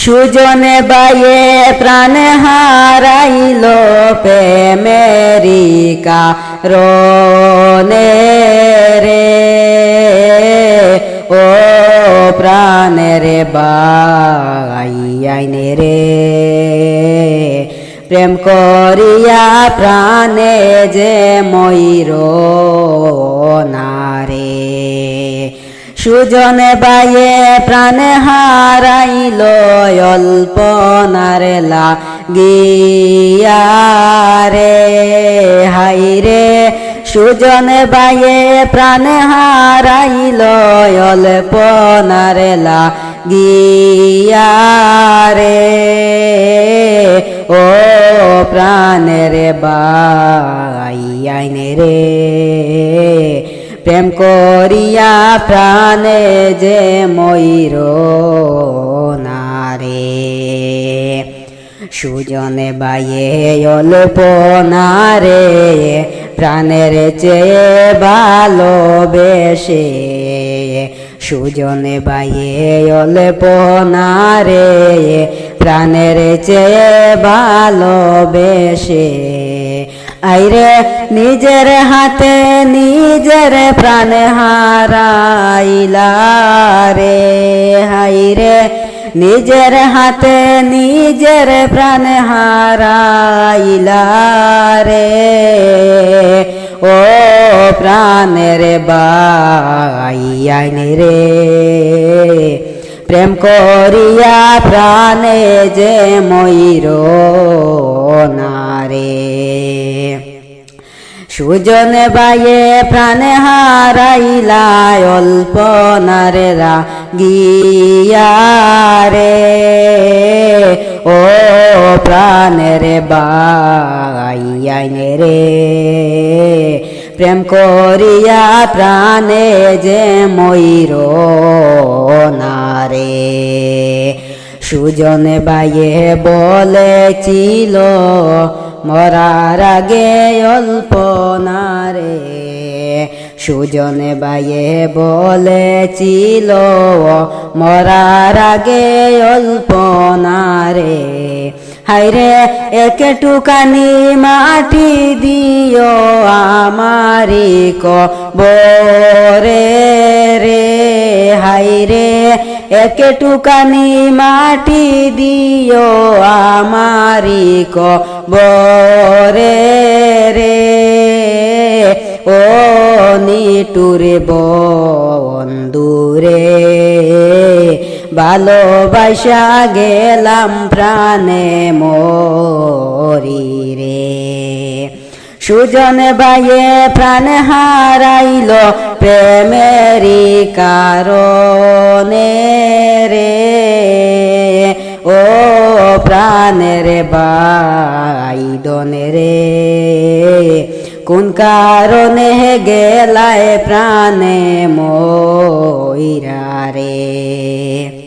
সুজনে বায়ে প্রাণ হারাইল প্রেমেরিকা রনে রে। ও প্রাণের বাইনে রে। প্রেম করিয়া প্রাণে যে ময়ূর নারে সুজনে বায়ে প্রাণ হারাইল অল্প নারেলা গিয়ারে হাইরে সুজনে বায়ে প্রাণ হারাইল অল্প নারেলা গিয়ারে ও প্রাণের বাইনে রে। প্রেম করিয়া প্রাণে যে ময়ূর নারে। সুজনে বায়ে অল্প নারে প্রাণের চেয়ে ভালোবেসে সুজনে বায়ে অল্প নারে প্রাণের চেয়ে ভালোবেসে আইরে নিজের হাতে নিজের প্রাণ হারাইলা রে। হাইরে নিজের হাতে নিজের প্রাণ হারাইলা রে। ও প্রাণের বাইয়াইন রে। প্রেম করিয়া প্রাণে যে ময়ূর নারে সুজন বায়ে প্রাণ হারাইলা, অল্প নারেরা গিয়ারে। ও প্রাণের বাইয়াইনে রে। প্রেম করিয়া প্রাণে যে ময়ূর নারে সুজন বাইয়ে বলেছিল, মরার আগে অল্প নারে সুজনে বাইয়ে বলেছিল, মরার আগে অল্প নারে হাইরে টুকানি মাটি দিও আমারি কবরে রে। হাইরে একে টুকানি মাটি দিও আমারি কবরে রে। ও নিটুরে বন্ধুরে ভালোবাসা গেলাম প্রাণে মরি রে। সুজন বাইয়ে প্রাণ হারাইল প্রেমেরি কারণে। প্রাণের বাইদনে রে কোন কারণে গেলায় প্রাণে মইরা রে